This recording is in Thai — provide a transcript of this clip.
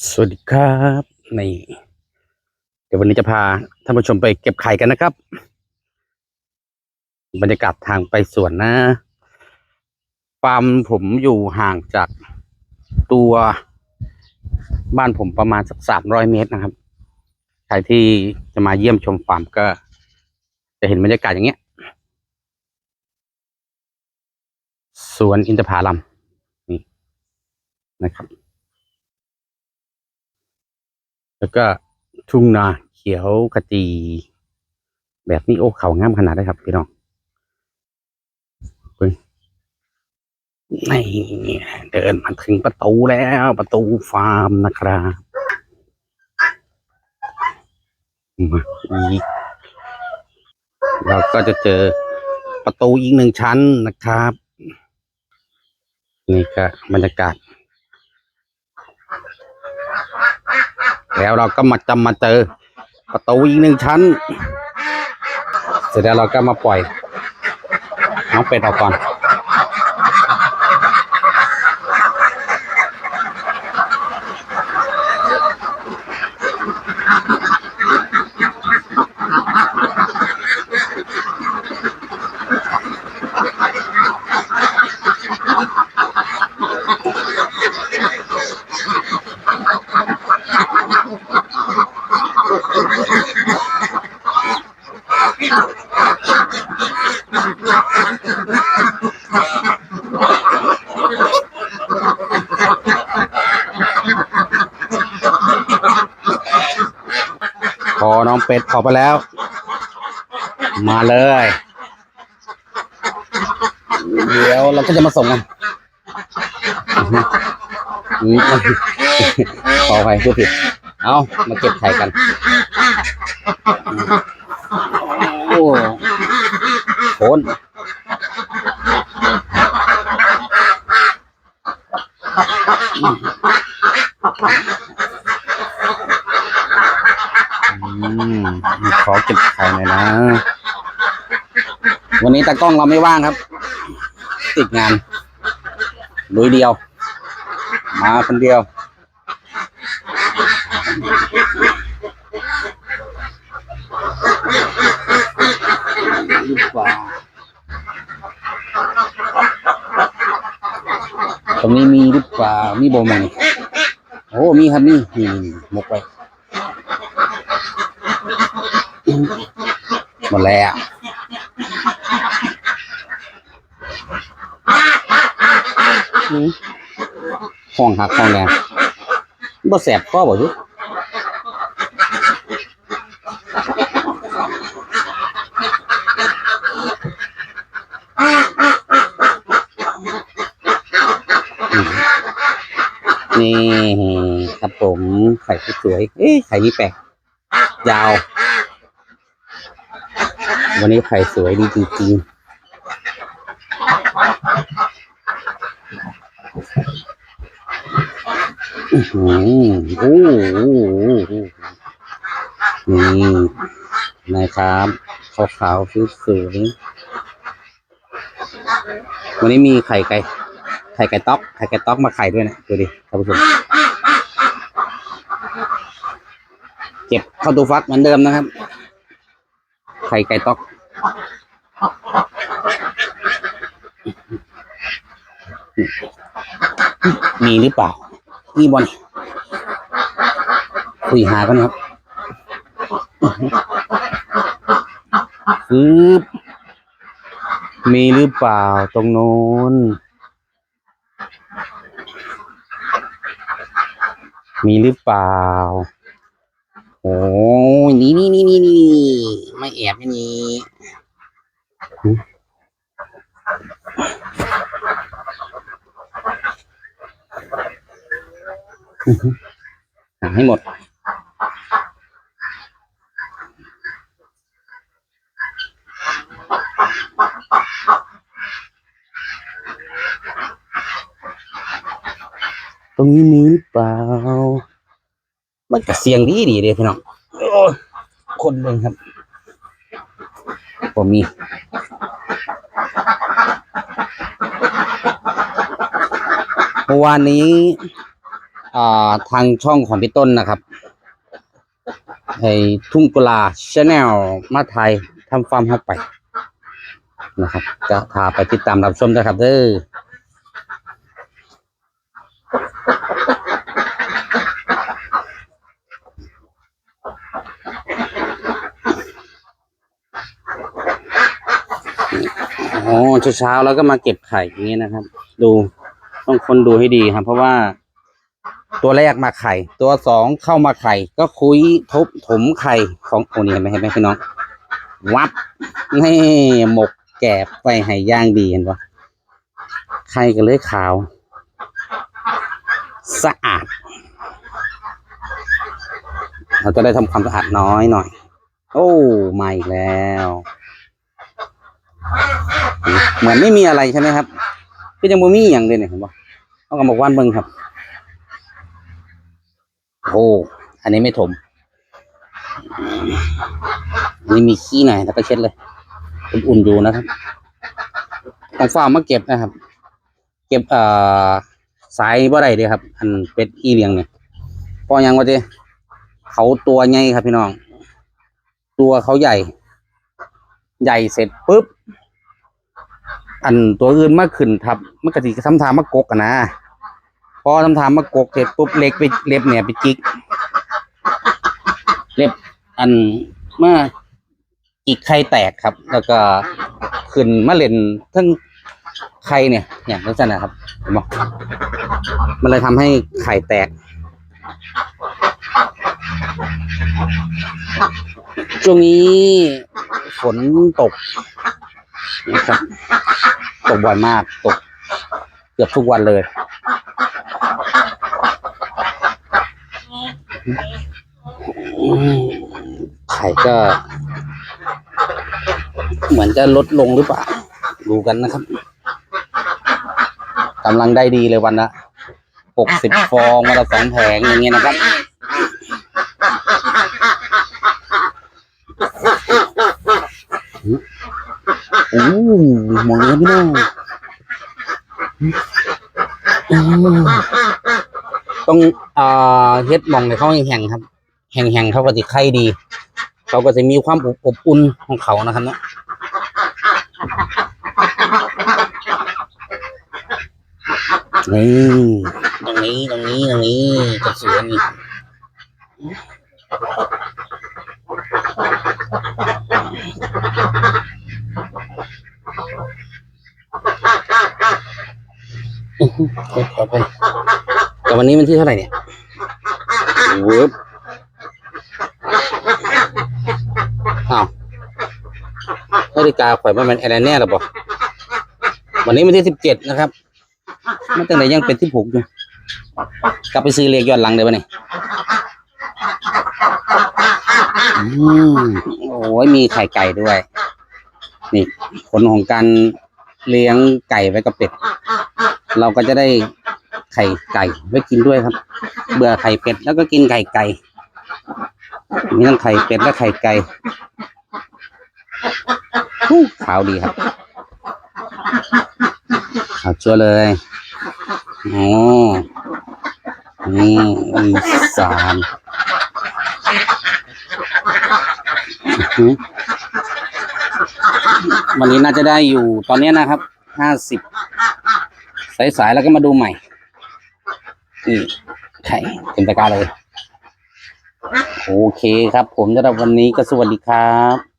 สวัสดีครับนี่เดี๋ยววันนี้จะพาท่านผู้ชมไปเก็บไข่กันนะครับ บรรยากาศทางไปสวนนะฟาร์มผมอยู่ห่างจากตัวบ้านผมประมาณสักสามร้อยเมตรนะครับ ใครที่จะมาเยี่ยมชมฟาร์มก็ จะเห็นบรรยากาศอย่างเงี้ยสวนอินทผลัมนี่นะครับ แล้วก็ทุ่งนาเขียวขจี แบบนี้โอ้เขางามขนาดได้ครับพี่น้องนี่เดินมาถึงประตูแล้วประตูฟาร์มนะครับมาอีกเราก็จะเจอประตูอีกหนึ่งชั้นนะครับ นี่ก็บรรยากาศ แล้วเราก็มาจำมาเจอประตูอีกหนึ่งชั้น เสร็จแล้วเราก็มาปล่อยน้องเป็ดออกก่อน พอ น้องเป็ดออกไปแล้ว มาเลย เดี๋ยวเราก็จะมาส่งกันขออภัยพูดผิด เอามาเก็บไข่กัน โอ้โหนอืม ขอเก็บไข่หน่อยนะ วันนี้ตากล้องเราไม่ว่างครับ ติดงานลุยเดียว มาคนเดียวหรือเปลาตรงนี้มีหรือเปล่ามีโบมังโอ้มีครับนี่นี่นี่หมกไว้ หมดแล้วอืมห้องหักห้องแรงบ่แสบข้อบ่ยุนี่ครับผมไข่สวยๆเอ๊ะไข่นี้แปลกยาว วันนี้ไข่สวยดีจริงๆอื้อโอ้โหนี่นะครับขาวๆสวยๆวันนี้มีไข่ไก่ ไข่ไก่ต๊อก ไข่ไก่ต๊อกมาไข่ด้วยนะ ดูดิท่านผู้ชมเก็บเข้าตู้ฟักเหมือนเดิมนะครับ ไข่ไก่ต๊อก มีหรือเปล่ามีบอลคุยหากันครับคือมีหรือเปล่าตรงโน้น มีหรือเปล่า โอ้ยนี่นี่นี่นี่นี่ไม่แอบไม่นี่หึอื้อหือหาให้หมด ตรงนี้มีหรือเปล่า มันก็เสียงดีดีเลยพี่น้องโอ้ยคนเบิ่งครับผมมีเมื่อวานนี้อ่าทางช่องของพี่ต้นนะครับไอ้ทุ่งกุลาชาแนลมาไทยทำฟาร์มเข้าไปนะครับก็พาไปติดตามรับชมนะครับเด้อ อ๋อเช้าๆแล้วก็มาเก็บไข่อย่างนี้นะครับ ดูต้องคนดูให้ดีครับ เพราะว่า ตัวแรกมาไข่ ตัวสองเข้ามาไข่ ก็คุยทบถมไข่ของโอ้นี่เห็นไหมเห็นไหมพี่น้อง วับนี่หมกแกบไปให้ย่างดีเห็นปะไข่ก็เลยขาว สะอาด เราจะได้ทำความสะอาดน้อยหน่อย โอ้มาอีกแล้ว เหมือนไม่มีอะไรใช่ไหมครับก็ยังบ่มีอย่างเดียวเนี่ยเห็นปะต้องกำบอกว่านเบิ่งครับโอ้อันนี้ไม่ถมนนี้มีขี้หน่อยแล้วก็เช็ดเลยอุ่นๆอยู่นะครับของฟาร์มมาเก็บนะครับ เก็บอ่อสายบ่ได้เดียครับ อันเป็ดอีเลียงเนี่ยพอยังว่าเจเขาตัวใหญ่ครับพี่น้อง ตัวเขาใหญ่ ใหญ่เสร็จปุ๊บ อันตัวอื่นมาขึ้นทับมันกะทิทำทางมากกอะนะพอทำทางมากกเสร็จปุ๊บเล็กไปเล็บเนี่ยไปจิก เล็บอันเมื่อจิกไข่แตกครับ แล้วก็ขึ้นมาเล่นทั้งไข่เนี่ยอย่างนั้นนะครับเห็นไหมมันเลยทำให้ไข่แตกช่วงนี้ฝนตก นะครับ ตกบ่อยมากตกเกือบทุกวันเลย ไข่ก็ เหมือนจะลดลงหรือเปล่า ดูกันนะครับกำลังได้ดีเลยวันละหกสิบฟองวันละสองแผงอย่างเงี้ยนะครับ หมดเลยพี่น้องต้องอ่าเฮ็ดหมองในเขาแห่งๆครับ แห่งๆเขาก็จะไข่ดี เขาก็จะมีความอบอบอุ่นของเขานะครับเนาะนี่ตรงนี้ตรงนี้ตรงนี้กระสวนนี่ อื้อหือเดี๋ยวขอไปแต่วันนี้มันที่เท่าไหร่เนี่ยเวิร์บอ้าวนาฬิกาข่อยว่ามันอะไรแน่หรอปะวันนี้มันที่สิบเจ็ดนะครับมันตั้งแต่ยังเป็นที่ผูกอยู่กลับไปซื้อเลขย้อนหลังได้ปะเนี่ยอืมโอ้ยมีไข่ไก่ด้วย นี่ผลของการ เลี้ยงไก่ไว้กับเป็ด เราก็จะได้ไข่ไก่ไว้กินด้วยครับ เบื่อไข่เป็ดแล้วก็กินไข่ไก่มีทั้งไข่เป็ดและไข่ไก่ฮู้ขาวดีครับขาวชัวร์เลยอ๋อนี่อีสานอื้อหือ วันนี้น่าจะได้อยู่ตอนนี้นะครับ ห้าสิบสายๆแล้วก็มาดูใหม่นี่ไข่เต็มตะกร้าเลย โอเคครับ ผมสำหรับวันนี้ก็สวัสดีครับ